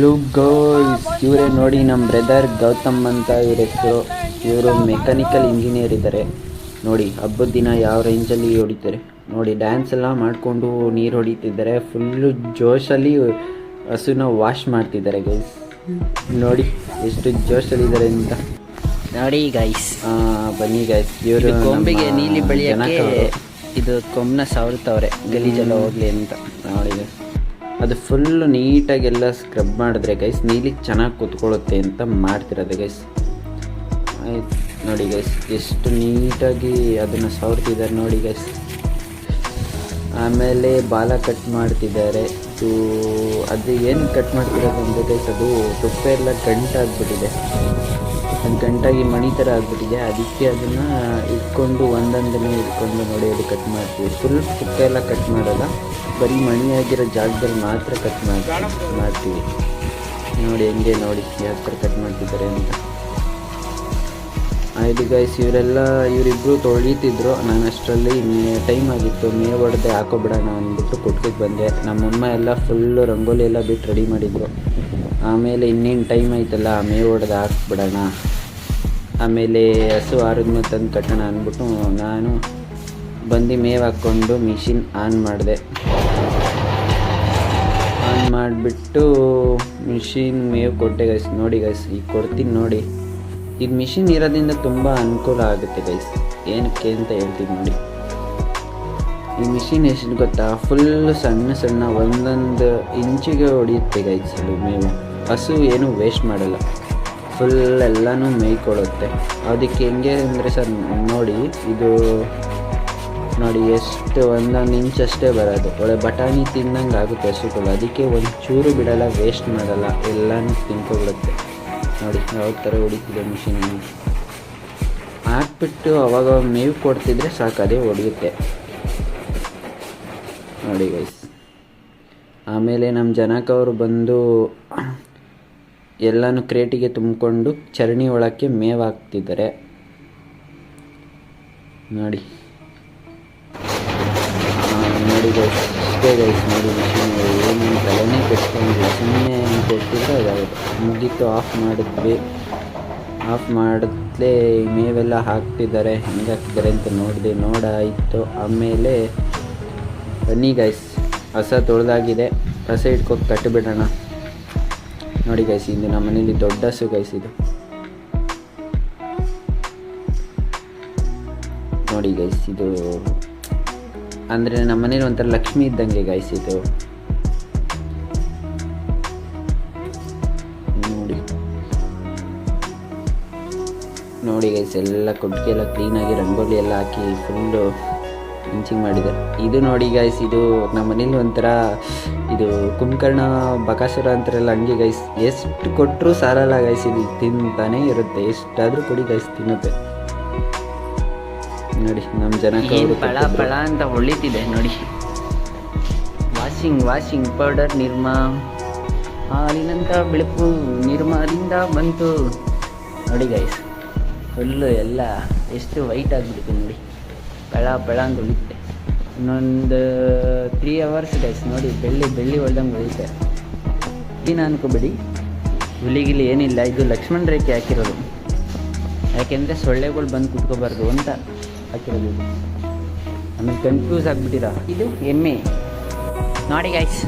Hello girls ಇವರೇ ನೋಡಿ ನಮ್ಮ ಬ್ರದರ್ ಗೌತಮ್ ಅಂತ ಇವ್ರ ಹೆಸರು. ಇವರು ಮೆಕ್ಯಾನಿಕಲ್ ಇಂಜಿನಿಯರ್ ಇದ್ದಾರೆ ನೋಡಿ ಹಬ್ಬದ ದಿನ ಯಾವ ರೇಂಜಲ್ಲಿ ಹೊಡಿತಾರೆ. ನೋಡಿ ಡ್ಯಾನ್ಸ್ ಎಲ್ಲ ಮಾಡಿಕೊಂಡು ನೀರು ಹೊಡಿತಿದ್ದಾರೆ. ಫುಲ್ಲು ಜೋಶಲ್ಲಿ ಹಸುನ ವಾಶ್ ಮಾಡ್ತಿದ್ದಾರೆ ಗೈಸ್ ನೋಡಿ ಎಷ್ಟು ಜೋಶಲ್ಲಿ ಇದ್ದಾರೆ ಅಂತ. ನೋಡಿ ಗೈಸ್ ಆ, ಬನ್ನಿ ಗೈಸ್ ಇವರು ಕೊಂಬಿಗೆ ನೀಲಿ ಬಳಿಯ ಇದು ಕೊಂಬನ ಸಾವಿರತ್ತವ್ರೆ ಗಲೀಜೆಲ್ಲ ಹೋಗ್ಲಿ ಅಂತ. ನೋಡಿ. ಅದು ಫುಲ್ಲು ನೀಟಾಗಿ ಎಲ್ಲ ಸ್ಕ್ರಬ್ ಮಾಡಿದ್ರೆ ಗೈಸ್ ನೀಲಿ ಚೆನ್ನಾಗಿ ಕೂತ್ಕೊಳ್ಳುತ್ತೆ ಅಂತ ಮಾಡ್ತಿರೋದು ಗೈಸ್ ಆಯ್ತು ನೋಡಿ ಗೈಸ್ ಎಷ್ಟು ನೀಟಾಗಿ ಅದನ್ನು ಸವರ್ತಿದ್ದಾರೆ ನೋಡಿ ಗೈಸ್ ಆಮೇಲೆ ಬಾಲ ಕಟ್ ಮಾಡ್ತಿದ್ದಾರೆ. ಅದು ಏನು ಕಟ್ ಮಾಡ್ತಿರೋದು ಅಂದರೆ ಗೈಸ್ ಅದು ತುಪ್ಪ ಎಲ್ಲ ಗಂಟಾಗ್ಬಿಟ್ಟಿದೆ. ಅದು ಗಂಟಾಗಿ ಮಣಿ ಥರ ಆಗಿಬಿಟ್ಟಿದೆ. ಅದಕ್ಕೆ ಅದನ್ನು ಇಟ್ಕೊಂಡು ಒಂದೊಂದನ್ನೇ ಇಟ್ಕೊಂಡು ನೋಡಿ ಅದು ಕಟ್ ಮಾಡ್ತೀವಿ. ಫುಲ್ ತುಪ್ಪ ಎಲ್ಲ ಕಟ್ ಮಾಡೋಲ್ಲ. ಬರೀ ಆಗಿರೋ ಜಾಗದಲ್ಲಿ ಮಾತ್ರ ಕಟ್ ಮಾಡಿ ಮಾಡ್ತೀವಿ. ನೋಡಿ ಹೆಂಗೆ ನೋಡಿ ಯಾವ ಥರ ಕಟ್ ಮಾಡ್ತಿದ್ದಾರೆ ಅಂತ. ಆಯ್ತು ಗೈಸ್ ಇವರೆಲ್ಲ ಇವರಿಬ್ಬರು ತೊಳಿತಿದ್ರು. ನಾನು ಅಷ್ಟರಲ್ಲಿ ಟೈಮ್ ಆಗಿತ್ತು. ಮೇ ಹೊಡೆದೆ ಹಾಕೋಬಿಡೋಣ ಅಂದ್ಬಿಟ್ಟು ಕೊಟ್ಟಿಗೆ ಬಂದೆ. ನಮ್ಮಮ್ಮ ಎಲ್ಲ ಫುಲ್ಲು ರಂಗೋಲಿ ಎಲ್ಲ ಬಿಟ್ಟು ರೆಡಿ ಮಾಡಿದ್ರು. ಆಮೇಲೆ ಇನ್ನೇನು ಟೈಮ್ ಆಯ್ತಲ್ಲ ಮೇ ಹೊಡೆದು ಹಾಕ್ಬಿಡೋಣ. ಆಮೇಲೆ ಹಸು ಆರಿದ್ಮೇಲೆ ತಂದು ಕಟ್ಟೋಣ ಅಂದ್ಬಿಟ್ಟು ನಾನು ಬಂದು ಮೇವು ಹಾಕ್ಕೊಂಡು ಮಿಷಿನ್ ಆನ್ ಮಾಡಿದೆ. ಆನ್ ಮಾಡಿಬಿಟ್ಟು ಮಿಷಿನ್ ಮೇವು ಕೊಟ್ಟೆ ಗೈಸ್ ನೋಡಿ ಗೈಸ್ ಈಗ ಕೊಡ್ತೀನಿ ನೋಡಿ. ಇದು ಮಿಷಿನ್ ಇರೋದ್ರಿಂದ ತುಂಬ ಅನುಕೂಲ ಆಗುತ್ತೆ ಗೈಸ್ ಏನಕ್ಕೆ ಅಂತ ಹೇಳ್ತೀನಿ ನೋಡಿ. ಈ ಮಿಷಿನ್ ಎಷ್ಟು ಗೊತ್ತಾ? ಫುಲ್ ಸಣ್ಣ ಸಣ್ಣ ಒಂದೊಂದು ಇಂಚಿಗೆ ಹೊಡೆಯುತ್ತೆ ಗೈಸ್ ಅದು ಮೇವು. ಹಸು ಏನು ವೇಸ್ಟ್ ಮಾಡಲ್ಲ. ಫುಲ್ ಎಲ್ಲನೂ ಮೇಯ್ಕೊಳ್ಳುತ್ತೆ. ಅದಕ್ಕೆ ಹೆಂಗೆ ಅಂದರೆ ಸರ್, ನೋಡಿ, ಇದು ನೋಡಿ, ಎಷ್ಟು ಒಂದೊಂದು ಇಂಚ್ ಅಷ್ಟೇ ಬರೋದು. ಒಳ್ಳೆ ಬಟಾಣಿ ತಿಂದಂಗೆ ಆಗುತ್ತೆ ಹಸುಗಳು. ಅದಕ್ಕೆ ಒಂದು ಚೂರು ಬಿಡಲ್ಲ ವೇಸ್ಟ್ ಮಾಡಲ್ಲ. ಎಲ್ಲನೂ ತಿನ್ಕೊಳ್ಳುತ್ತೆ ನೋಡಿ, ಯಾವ ಥರ ಹೊಡಿತಿದೆ ಮಿಷಿನ್ ಹಾಕ್ಬಿಟ್ಟು ಅವಾಗ ಮೇವು ಕೊಡ್ತಿದ್ರೆ ಸಾಕು, ಅದೇ ಹೊಡೆಯುತ್ತೆ ನೋಡಿ ಗೈಸ್ ಆಮೇಲೆ ನಮ್ಮ ಜನಕವರು ಬಂದು ಎಲ್ಲನೂ ಕ್ರೇಟಿಗೆ ತುಂಬಿಕೊಂಡು ಚರಣಿ ಒಳಕ್ಕೆ ಮೇವು ಹಾಕ್ತಿದ್ದಾರೆ ನೋಡಿ ನೋಡಿ ಗೈಸ್ ಇಷ್ಟೇ ಗೈಸ್ ನೋಡಿ ಏನು ತಲೆನೇ ಕೆಟ್ಕೊಂಡಿಲ್ಲ ಸುಮ್ಮನೆ ಕೊಟ್ಟಿದ್ರೆ ಅದಾಗುತ್ತೆ ಮುಗೀತು ಆಫ್ ಮಾಡಿದ್ವಿ. ಆಫ್ ಮಾಡಿದ್ಲೇ ಮೇವೆಲ್ಲ ಹಾಕ್ತಿದ್ದಾರೆ. ಹೆಂಗೆ ಹಾಕ್ತಿದ್ದಾರೆ ಅಂತ ನೋಡಿದೆ, ನೋಡಾಯಿತು. ಆಮೇಲೆ ಬನ್ನಿ ಗೈಸ್ ಹಸ ತೊಳೆದಾಗಿದೆ. ಹಸ ಇಟ್ಕೊಂಡು ಕಟ್ಟಿಬಿಡೋಣ ನೋಡಿ ಗೈಸ್ ಇದು ನಮ್ಮ ಮನೇಲಿ ದೊಡ್ಡ ಹಸು ಗೈಸ್ ಇದು. ನೋಡಿ ಗೈಸ್ ಇದು ಅಂದರೆ ನಮ್ಮ ಮನೇಲಿ ಒಂಥರ ಲಕ್ಷ್ಮಿ ಇದ್ದಂಗೆ ಗೈಸ್ ಇದು. ನೋಡಿ. ನೋಡಿ ಗೈಸ್ ಎಲ್ಲ ಕೊಟ್ಟಿಗೆ ಎಲ್ಲ ಕ್ಲೀನಾಗಿ ರಂಗೋಲಿ ಎಲ್ಲ ಹಾಕಿ ಫುಲ್ಲು ಇಂಚಿಂಗ್ ಮಾಡಿದ್ದಾರೆ ಇದು ನೋಡಿ ಗೈಸ್ ಇದು ನಮ್ಮ ಮನೇಲಿ ಒಂಥರ ಇದು ಕುಂಕರ್ಣ ಬಕಾಸುರ ಅಂತಾರಲ್ಲ ಹಂಗೆ ಗೈಸ್ ಎಷ್ಟು ಕೊಟ್ಟರು ಸಾಲಲ್ಲ ಗೈಸ್ ಇದು ತಿಂತಾನೇ ಇರುತ್ತೆ. ಎಷ್ಟಾದರೂ ಕೊಡಿ ಗೈಸ್ ತಿನ್ನುತ್ತೆ. ನೋಡಿ ನಮ್ಮ ಜನ ಪಳ ಪಳ ಅಂತ ಹೊಳಿತಿದೆ ನೋಡಿ. Washing washing powder Nirma. ಹಾಲಿನಂಥ ಬೆಳಕು ನಿರ್ಮಾದಿಂದ ಬಂತು. ನೋಡಿ ಗೈಸ್ ಫುಲ್ಲು ಎಲ್ಲ ಎಷ್ಟು ವೈಟ್ ಆಗಿಬಿಡ್ತು ನೋಡಿ. ಪಳ ಅಂತ ಹೊಳಿತಿದೆ ಇನ್ನೊಂದು ತ್ರೀ ಅವರ್ಸ್ ಗೈಸ್ ನೋಡಿ ಬೆಳ್ಳಿ ಬೆಳ್ಳಿ ಹೊಳ್ದಂಗೆ ಉಳಿತೆ ದಿನ ಅನ್ಕೋಬೇಡಿ ಹುಲಿಗಿಲಿ ಏನಿಲ್ಲ, ಇದು ಲಕ್ಷ್ಮಣ ರೇಖೆ ಹಾಕಿರೋದು. ಯಾಕೆಂದರೆ ಸೊಳ್ಳೆಗಳು ಬಂದು ಕುತ್ಕೋಬಾರ್ದು ಅಂತ ಹಾಕಿರೋದು ಇದು. ಆಮೇಲೆ ಕನ್ಫ್ಯೂಸ್ ಆಗಿಬಿಟ್ಟಿರ? ಇದು ಎಮ್ಮೆ. ನೋಡಿ ಗೈಸ್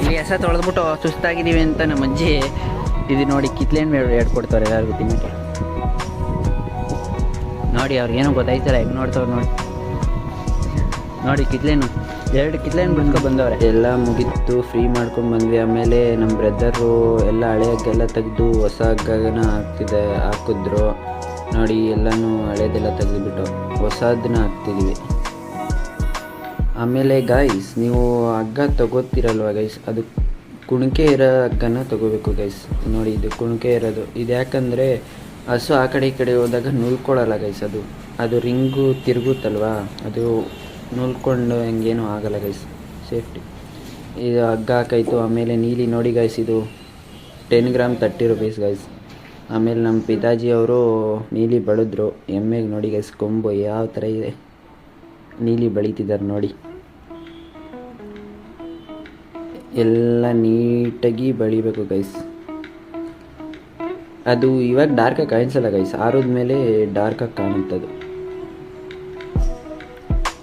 ಇಲ್ಲಿ ಹೆಸ ತೊಳೆದ್ಬಿಟ್ಟು ಸುಸ್ತಾಗಿದ್ದೀವಿ ಅಂತ ನಮ್ಮ ಅಜ್ಜಿ ಇದು ನೋಡಿ ಕಿತ್ಲೇನ್ ಎರಡು ಕೊಡ್ತಾರೆ ಎಲ್ಲರಿಗೂ ತಿನ್ನಕ್ಕೆ. ನೋಡಿ ಅವ್ರಿಗೇನೋ ಗೊತ್ತಾಯ್ತಲ್ಲ, ಹೆಂಗೆ ನೋಡ್ತವ್ರು ನೋಡಿ. ನೋಡಿ, ಕಿತ್ಲೇನು. ಎರಡು ಕಿತ್ಲೇನು ಬಿಡ್ಕೊ ಬಂದವ್ರೆ. ಎಲ್ಲ ಮುಗೀತು ಫ್ರೀ ಮಾಡ್ಕೊಂಡು ಬಂದ್ವಿ. ಆಮೇಲೆ ನಮ್ಮ ಬ್ರದರು ಎಲ್ಲ ಹಳೆ ಹಗ್ಗೆಲ್ಲ ತೆಗೆದು ಹೊಸ ಹಗ್ಗನ ಹಾಕ್ತಿದೆ, ಹಾಕಿದ್ರು. ನೋಡಿ, ಎಲ್ಲನೂ ಹಳೇದೆಲ್ಲ ತೆಗೆದುಬಿಟ್ಟು ಹೊಸದನ್ನ ಹಾಕ್ತಿದ್ವಿ. ಆಮೇಲೆ ಗೈಸ್ ನೀವು ಹಗ್ಗ ತಗೋತೀರಲ್ವ ಗೈಸ್ ಅದು ಕುಣಿಕೆ ಇರೋ ಹಗ್ಗನ ತಗೋಬೇಕು ಗೈಸ್ ನೋಡಿ, ಇದು ಕುಣಿಕೆ ಇರೋದು. ಇದು ಯಾಕಂದರೆ ಹಸು ಆ ಕಡೆ ಈ ಕಡೆ ಹೋದಾಗ ನುಲ್ಕೊಳ್ಳಲ್ಲ ಗೈಸ್ ಅದು. ಅದು ರಿಂಗು ತಿರುಗುತ್ತಲ್ವಾ? ಅದು ನುಲ್ಕೊಂಡು ಹಂಗೇನು ಆಗಲ್ಲ ಗೈಸ್ ಸೇಫ್ಟಿ ಇದು ಹಗ್ಗ ಹಾಕಾಯ್ತು ಆಮೇಲೆ ನೀಲಿ ನೋಡಿ ಗೈಸ್ ಇದು ten gram thirty rupees guys ಆಮೇಲೆ ನಮ್ಮ ಪಿತಾಜಿ ಅವರು ನೀಲಿ ಬಳಿದ್ರು. ಎಮ್ಮೆಗೆ ನೋಡಿ ಗೈಸ್ ಕೊಂಬು ಯಾವ ಥರ ಇದೆ. ನೀಲಿ ಬೆಳೀತಿದ್ದಾರೆ ನೋಡಿ. ಎಲ್ಲ ನೀಟಾಗಿ ಬಳಿಬೇಕು ಗೈಸ್ ಅದು ಇವಾಗ ಡಾರ್ಕಾಗಿ ಕಾಣಿಸಲ್ಲ ಗೈಸ್ ಆರೋದ್ಮೇಲೆ ಡಾರ್ಕಾಗಿ ಕಾಣುತ್ತದು.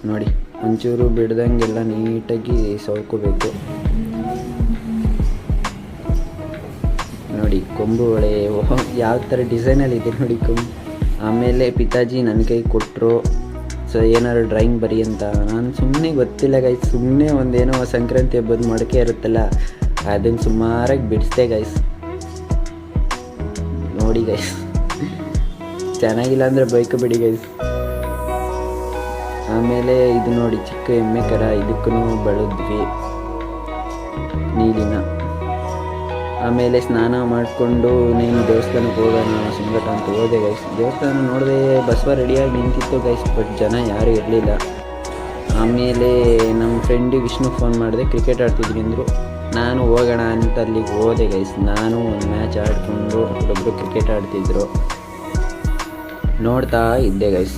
ನೋಡಿ, ಒಂಚೂರು ಬಿಡ್ದಂಗೆಲ್ಲ ನೀಟಾಗಿ ಸೌಕೋಬೇಕು ನೋಡಿ, ಕೊಂಬು ಒಳೆ ಯಾವ ಥರ ಡಿಸೈನಲ್ಲಿ ಇದೆ ನೋಡಿ ಕೊಂಬು. ಆಮೇಲೆ ಪಿತಾಜಿ ನನ್ನ ಕೈ ಕೊಟ್ಟರು ಸೊ ಏನಾದ್ರು ಡ್ರಾಯಿಂಗ್ ಬರಿ ಅಂತ. ನಾನು ಸುಮ್ಮನೆ ಗೊತ್ತಿಲ್ಲ ಗೈಸ್ ಸುಮ್ಮನೆ ಒಂದೇನೋ ಸಂಕ್ರಾಂತಿ ಹಬ್ಬದ ಮಡಕೆ ಇರುತ್ತಲ್ಲ ಅದನ್ನು ಸುಮಾರಾಗಿ ಬಿಡಿಸ್ದೆ ಗಾಯ್ಸ್ ನೋಡಿ ಗಾಯ್ಸ್ ಚೆನ್ನಾಗಿಲ್ಲ ಅಂದರೆ ಬೈಕ್ ಬಿಡಿ ಗೈಸ್ ಆಮೇಲೆ ಇದು ನೋಡಿ ಚಿಕ್ಕ ಎಮ್ಮೆ ಕರ ಇದಕ್ಕೂ ಬೆಳೆದ್ವಿ ನೀರಿನ. ಆಮೇಲೆ ಸ್ನಾನ ಮಾಡಿಕೊಂಡು ನೀನು ದೇವಸ್ಥಾನಕ್ಕೆ ಹೋಗೋಣ, ಸುಂಗಟ ಅಂತ ಹೋದೆ ಗೈಸ್ ದೇವಸ್ಥಾನ ನೋಡಿದೆ ಬಸವ ರೆಡಿಯಾಗಿ ನಿಂತಿತ್ತು ಗೈಸ್ ಬಟ್ ಜನ ಯಾರೂ ಇರಲಿಲ್ಲ. ಆಮೇಲೆ ನಮ್ಮ ಫ್ರೆಂಡಿಗೆ ವಿಷ್ಣು ಫೋನ್ ಮಾಡಿದೆ ಕ್ರಿಕೆಟ್ ಆಡ್ತಿದ್ವಿ ಅಂದರು. ನಾನು ಹೋಗೋಣ ಅಂತ ಅಲ್ಲಿಗೆ ಹೋದೆ ಗೈಸ್ ನಾನು ಒಂದು ಮ್ಯಾಚ್ ಆಡಿಕೊಂಡು ಒಬ್ಬರು ಕ್ರಿಕೆಟ್ ಆಡ್ತಿದ್ರು. ನೋಡ್ತಾ ಇದ್ದೆ ಗೈಸ್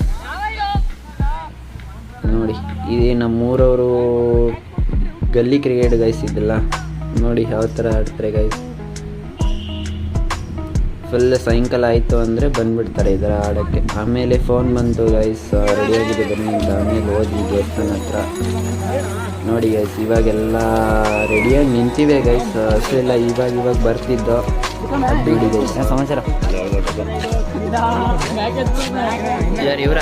ನೋಡಿ. ಇದೇ ನಮ್ಮೂರವರು ಗಲ್ಲಿ ಕ್ರಿಕೆಟ್ ಗೈಸ್ ಇದೆಲ್ಲ ನೋಡಿ ಯಾವ ಥರ ಆಡ್ತಾರೆ ಗೈಸ್ ಫುಲ್ ಸಾಯಂಕಾಲ ಆಯಿತು ಅಂದರೆ ಬಂದ್ಬಿಡ್ತಾರೆ ಇದರ ಆಡೋಕ್ಕೆ. ಆಮೇಲೆ ಫೋನ್ ಬಂತು ಗೈಸ್ ರೆಡಿಯಾಗಿದೆ ಬನ್ನಿ ಅಂತ ಆಮೇಲೆ ಹೋದ್ವಿ ದೇವಸ್ಥಾನ ಹತ್ರ. ನೋಡಿ ಗೈಸ್ ಇವಾಗೆಲ್ಲ ರೆಡಿಯಾಗಿ ನಿಂತಿವೆ ಗೈಸ್ ಅಷ್ಟೆಲ್ಲ ಇವಾಗ ಇವಾಗ ಬರ್ತಿದ್ದೋ. ಬಿಡಿ ಗೈಸ್ ಸಮಾಚಾರ? ಯಾರು ಇವರು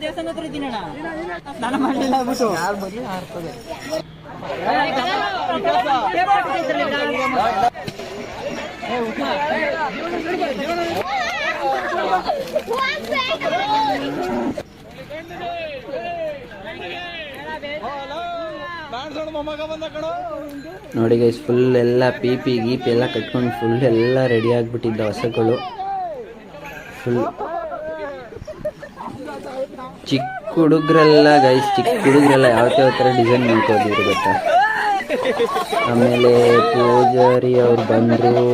ದೇವಸ್ಥಾನ ಹತ್ರ ಇದ್ದೀನಣ್ಣ ಸ್ನಾನ ಮಾಡಲಿಲ್ಲ ಆಗ್ಬಿಟ್ಟು ಯಾರು ಬರಲಿ ಆರ್ತದೆ ನೋಡಿ ಗೈಸ್ ಫುಲ್ ಎಲ್ಲ ಪಿ ಪಿ ಗೀಪಿ ಎಲ್ಲ ಕಟ್ಕೊಂಡು ಫುಲ್ ಎಲ್ಲ ರೆಡಿ ಆಗಿಬಿಟ್ಟಿದ್ದ ಹಸಗಳು. ಫುಲ್ ಚಿಕ್ಕ ಹುಡುಗ್ರೆಲ್ಲ ಗೈಸ್ ಚಿಕ್ಕ ಹುಡುಗರೆಲ್ಲ ಯಾವ ಥರ ಡಿಸೈನ್ ಮಾಡ್ಕೋದಿದ್ರು ಗೊತ್ತಾ? ಆಮೇಲೆ ಪೂಜಾರಿ ಅವ್ರು ಬಂದರು,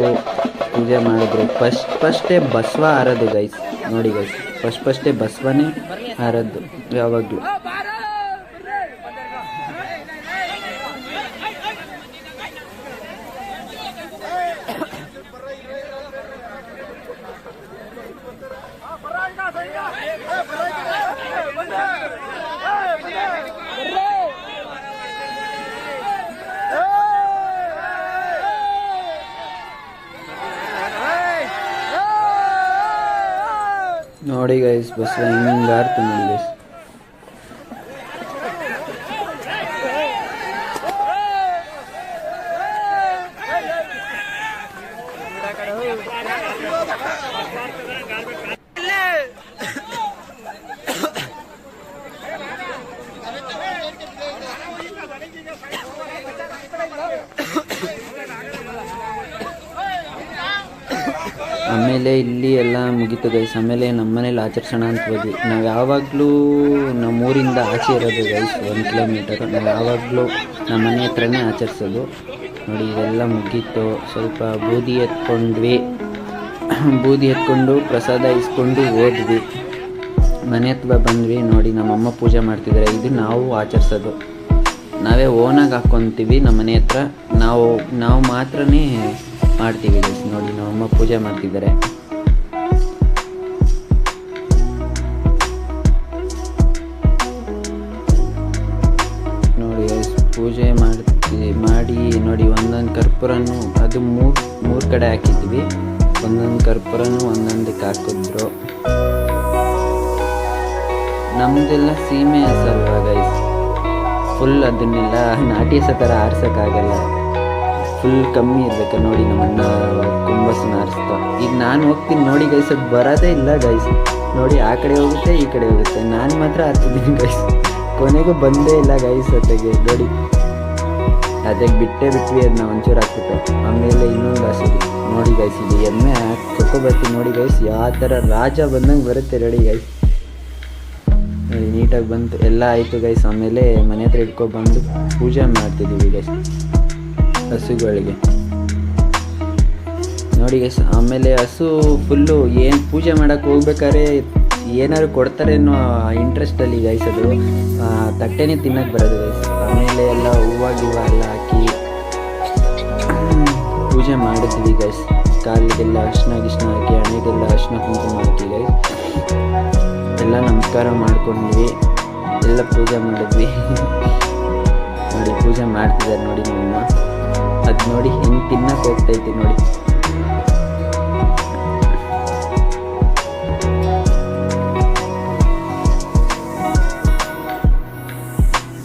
ಪೂಜೆ ಮಾಡಿದ್ರು. ಫಸ್ಟ್, ಫಸ್ಟೇ ಬಸವ ಹಾರದು ಗೈಸ್ ನೋಡಿ ಗೈಸ್ ಫಸ್ಟ್, ಫಸ್ಟೇ ಬಸವನೇ ಆರದ್ದು ಯಾವಾಗಲೂ. ನೋಡಿ ಗೈಸ್ ಬಸ್ ಹಿಂಗಾರ್ತು ನೋಡಿ ಗೈಸ್ ಆಮೇಲೆ ಇಲ್ಲಿ ಎಲ್ಲ ಮುಗೀತು ಗೈಸ್ ಆಮೇಲೆ ನಮ್ಮ ಮನೇಲಿ ಆಚರಿಸೋಣ ಅಂತ ಹೋದ್ವಿ. ನಾವು ಯಾವಾಗಲೂ ನಮ್ಮೂರಿಂದ ಆಚೆ ಇರೋದು ಗೈಸ್ ಒಂದು ಕಿಲೋಮೀಟರ್ ನಾವು ಯಾವಾಗಲೂ ನಮ್ಮ ಮನೆ ಹತ್ರನೇ ಆಚರಿಸೋದು. ನೋಡಿ, ಇದೆಲ್ಲ ಮುಗೀತು. ಸ್ವಲ್ಪ ಬೂದಿ ಎತ್ಕೊಂಡ್ವಿ. ಬೂದಿ ಎತ್ಕೊಂಡು ಪ್ರಸಾದ ಇಸ್ಕೊಂಡು ಹೋದ್ವಿ. ಮನೆ ಹತ್ರ ಬಂದ್ವಿ. ನೋಡಿ ನಮ್ಮಮ್ಮ ಪೂಜೆ ಮಾಡ್ತಿದ್ದಾರೆ ಇದು ನಾವು ಆಚರಿಸೋದು. ನಾವೇ ಓನಾಗಿ ಹಾಕ್ಕೊತೀವಿ ನಮ್ಮ ಮನೆ ಹತ್ರ. ನಾವು ನಾವು ಮಾತ್ರನೇ ಮಾಡ್ತೀವಿ ನೋಡಿ ನಮ್ಮಮ್ಮ ಪೂಜೆ ಮಾಡ್ತಿದ್ದಾರೆ. ನೋಡಿ ಪೂಜೆ ಮಾಡ್ತೀವಿ ಮಾಡಿ, ನೋಡಿ, ಒಂದೊಂದು ಕರ್ಪೂರನು ಅದು ಮೂರು ಮೂರು ಕಡೆ ಹಾಕಿದ್ವಿ. ಒಂದೊಂದು ಕರ್ಪೂರನು ಒಂದೊಂದಕ್ಕೆ ಹಾಕಿದ್ರು. ನಮ್ದೆಲ್ಲ ಸೀಮೆ ಹಸಲ್ವಾ ಗೈಸ್ ಫುಲ್ ಅದನ್ನೆಲ್ಲ ನಾಟಿ ಹಸ ಥರ ಆರ್ಸೋಕ್ಕಾಗಲ್ಲ. ಫುಲ್ ಕಮ್ಮಿ ಇರ್ಬೇಕು ನೋಡಿ ನಮ್ಮಣ್ಣ ಕುಂಬಸ್ ಆರಿಸ್ತಾ ಈಗ ನಾನು ಹೋಗ್ತೀನಿ ನೋಡಿ ಗೈಸ್ ಅದು ಬರೋದೇ ಇಲ್ಲ ಗೈಸ್ ನೋಡಿ ಆ ಕಡೆ ಹೋಗುತ್ತೆ, ಈ ಕಡೆ ಹೋಗುತ್ತೆ. ನಾನು ಮಾತ್ರ ಆರ್ತಿದ್ದೀನಿ ಗೈಸ್ ಕೊನೆಗೂ ಬಂದೇ ಇಲ್ಲ ಗೈಸ್ ಅದಕ್ಕೆ ನೋಡಿ. ಅದಕ್ಕೆ ಬಿಟ್ಟೇ ಬಿಟ್ವಿ ಅದನ್ನ ಒಂಚೂರು ಹಾಕ್ಬಿಟ್ಟು. ಆಮೇಲೆ ಇನ್ನೊಂದು ಆಸೆ ನೋಡಿ ಗೈಸ್ ಇದು ಎಮ್ಮೆ ಬರ್ತೀನಿ ನೋಡಿ ಗೈಸ್ ಯಾವ ಥರ ರಾಜ ಬಂದಂಗೆ ಬರುತ್ತೆ ರೆಡಿ ಗೈಸ್ ನೋಡಿ, ನೀಟಾಗಿ ಬಂತು. ಎಲ್ಲ ಆಯಿತು ಗೈಸ್ ಆಮೇಲೆ ಮನೆ ಹತ್ರ ಇಟ್ಕೊಬಂದು ಪೂಜೆ ಮಾಡ್ತಿದ್ದೀವಿ ಗೈಸ್ ಹಸುಗಳಿಗೆ. ನೋಡಿ ಆಮೇಲೆ ಹಸು ಫುಲ್ಲು ಏನು ಪೂಜೆ ಮಾಡೋಕ್ಕೆ ಹೋಗ್ಬೇಕಾದ್ರೆ ಏನಾದ್ರು ಕೊಡ್ತಾರೆ ಅನ್ನೋ ಇಂಟ್ರೆಸ್ಟಲ್ಲಿ ಗೈಸ್ ಅದು. ತಟ್ಟೆನೇ ತಿನ್ನಕ್ಕೆ ಬರೋದು ಗೈಸ್ ಆಮೇಲೆ ಎಲ್ಲ ಹೂವು ಗಿವ ಎಲ್ಲ ಹಾಕಿ ಪೂಜೆ ಮಾಡಿದ್ವಿ ಗೈಸ್ ಕಾಲಿಗೆಲ್ಲ ಅರ್ಶಿನ ಗಿಶ್ನ ಹಾಕಿ, ಹಣೆಗೆಲ್ಲ ಅರ್ಶಿನ ಕುಂಕುಮ ಹಾಕಿ ಗೈಸ್ ಎಲ್ಲ ನಮಸ್ಕಾರ ಮಾಡ್ಕೊಂಡ್ವಿ. ಎಲ್ಲ ಪೂಜೆ ಮಾಡಿದ್ವಿ. ನೋಡಿ ಪೂಜೆ ಮಾಡ್ತಿದ್ದಾರೆ ನೋಡಿ ನಮ್ಮ ಅದು ನೋಡಿ ಹೆಂಗೆ ತಿನ್ನಕ್ಕೆ ಹೋಗ್ತೈತಿ ನೋಡಿ.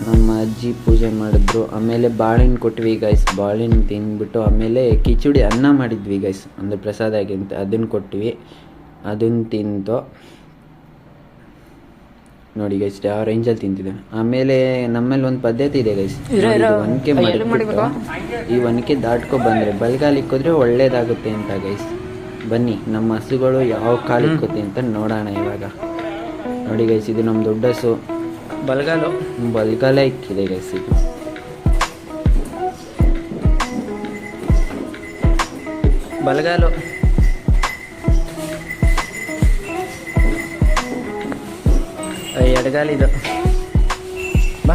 ನಮ್ಮ ಅಜ್ಜಿ ಪೂಜೆ ಮಾಡಿದ್ರು. ಆಮೇಲೆ ಬಾಳೆಹಣ್ಣು ಕೊಟ್ವಿ ಗೈಸ್ ಬಾಳೆಹಣ್ಣು ತಿಂದ್ಬಿಟ್ಟು ಆಮೇಲೆ ಕಿಚಡಿ ಅನ್ನ ಮಾಡಿದ್ವಿ ಗೈಸ್ ಅಂದರೆ ಪ್ರಸಾದ ಆಗಿಂತ ಅದನ್ನು ಕೊಟ್ವಿ. ಅದನ್ನು ತಿಂದು ನೋಡಿ ಗೈಸ್ ಯಾವ ರೇಂಜಲ್ಲಿ ತಿಂತಿದೆ ಆಮೇಲೆ ನಮ್ಮಲ್ಲಿ ಒಂದು ಪದ್ಧತಿ ಇದೆ ಗೈಸ್ ಒನಕೆ ಈ ಒನಕೆ ದಾಟ್ಕೊ ಬಂದ್ರೆ ಬಲ್ಗಾಲ್ ಇಕ್ಕಿದ್ರೆ ಒಳ್ಳೇದಾಗುತ್ತೆ ಅಂತ ಗೈಸ್ ಬನ್ನಿ ನಮ್ಮ ಹಸುಗಳು ಯಾವ ಕಾಲು ಇಕ್ಕೋತಿ ಅಂತ ನೋಡೋಣ ಇವಾಗ. ನೋಡಿ ಗೈಸ್ ಇದು ನಮ್ಮ ದೊಡ್ಡ ಹಸು. ಬಲ್ಗಾಲು? ಬಲ್ಗಾಲ ಇಕ್ಕಿದೆ ಗೈಸ್ ಇದು. ಬಲಗಾಲು. ಎಡಗಾಲಿದು ಬಾ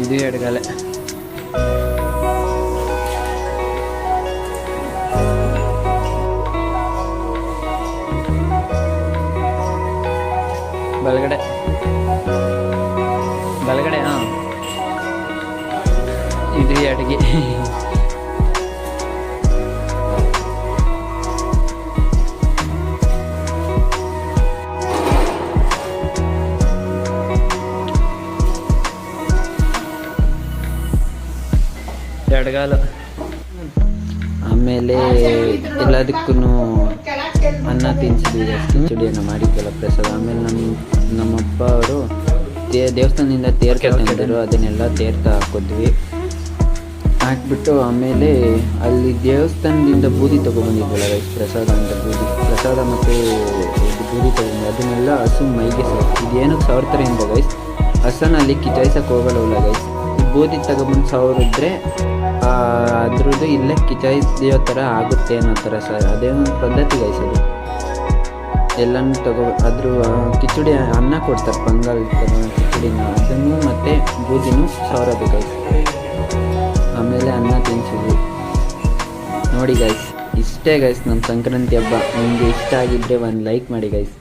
ಇದು ಎಡಗಾಲೆ ಬಲಗಡೆ ಬಲಗಡೆ ಅಡುಗೆ ಆಮೇಲೆ ಎಲ್ಲದಕ್ಕೂ ಅನ್ನ ತಿನ್ಸಿದ್ವಿ ಕಿಚಡಿಯನ್ನು ಕೆಲ ಪ್ರಸಾದ. ಆಮೇಲೆ ನಮ್ಮ ನಮ್ಮಪ್ಪ ಅವರು ದೇವಸ್ಥಾನದಿಂದ ತೇರ್ಕ ಅದನ್ನೆಲ್ಲ ತೇರ್ಕ ಹಾಕಿದ್ವಿ. ಹಾಕ್ಬಿಟ್ಟು ಆಮೇಲೆ ಅಲ್ಲಿ ದೇವಸ್ಥಾನದಿಂದ ಬೂದಿ ತೊಗೊಬಂದಿದ್ವಲ್ಲ ರೈಸ್ ಪ್ರಸಾದ ಅಂತ ಬೂದಿ, ಪ್ರಸಾದ ಮತ್ತು ಇದು ಬೂದಿ ತೊಗೊಂಡು ಅದನ್ನೆಲ್ಲ ಹಸು ಮೈಗೆ ಸರ್ ಇದೇನಕ್ಕೆ ಸಾವಿರ್ತಾರೆ ಅಂತ ಗೈಸ್ ಹಸನ ಅಲ್ಲಿ ಕಿಚಾಯಿಸಕ್ಕೆ ಹೋಗಲ್ಲ ಗೈಸ್ ಬೂದಿ ತಗೊಬಂದು ಸಾವಿರಿದ್ರೆ ಅದ್ರದ್ದು ಇಲ್ಲೇ ಕಿಚಾಯಿಸೋ ಥರ ಆಗುತ್ತೆ ಅನ್ನೋ ಥರ ಸರ್ ಅದೇ ಒಂದು ಪದ್ಧತಿ ಗೈಸ್ ಅದು. ಎಲ್ಲನೂ ತಗೋ ಅದ್ರ ಕಿಚುಡಿ ಅನ್ನ ಕೊಡ್ತಾರೆ, ಪಂಗಲ್ ಕಿಚುಡಿನ, ಅದನ್ನು ಮತ್ತು ಬೂದಿನೂ ಸಾವಿರ ಗೈಸ್ ಆಮೇಲೆ ಅನ್ನ ತಿನ್ಸಿದ್ವಿ ನೋಡಿ ಗೈಸ್ ಇಷ್ಟೇ ಗೈಸ್ ನಮ್ಮ ಸಂಕ್ರಾಂತಿ ಹಬ್ಬ. ನಿಮಗೆ ಇಷ್ಟ ಆಗಿದ್ದರೆ ಒಂದು ಲೈಕ್ ಮಾಡಿ ಗೈಸ್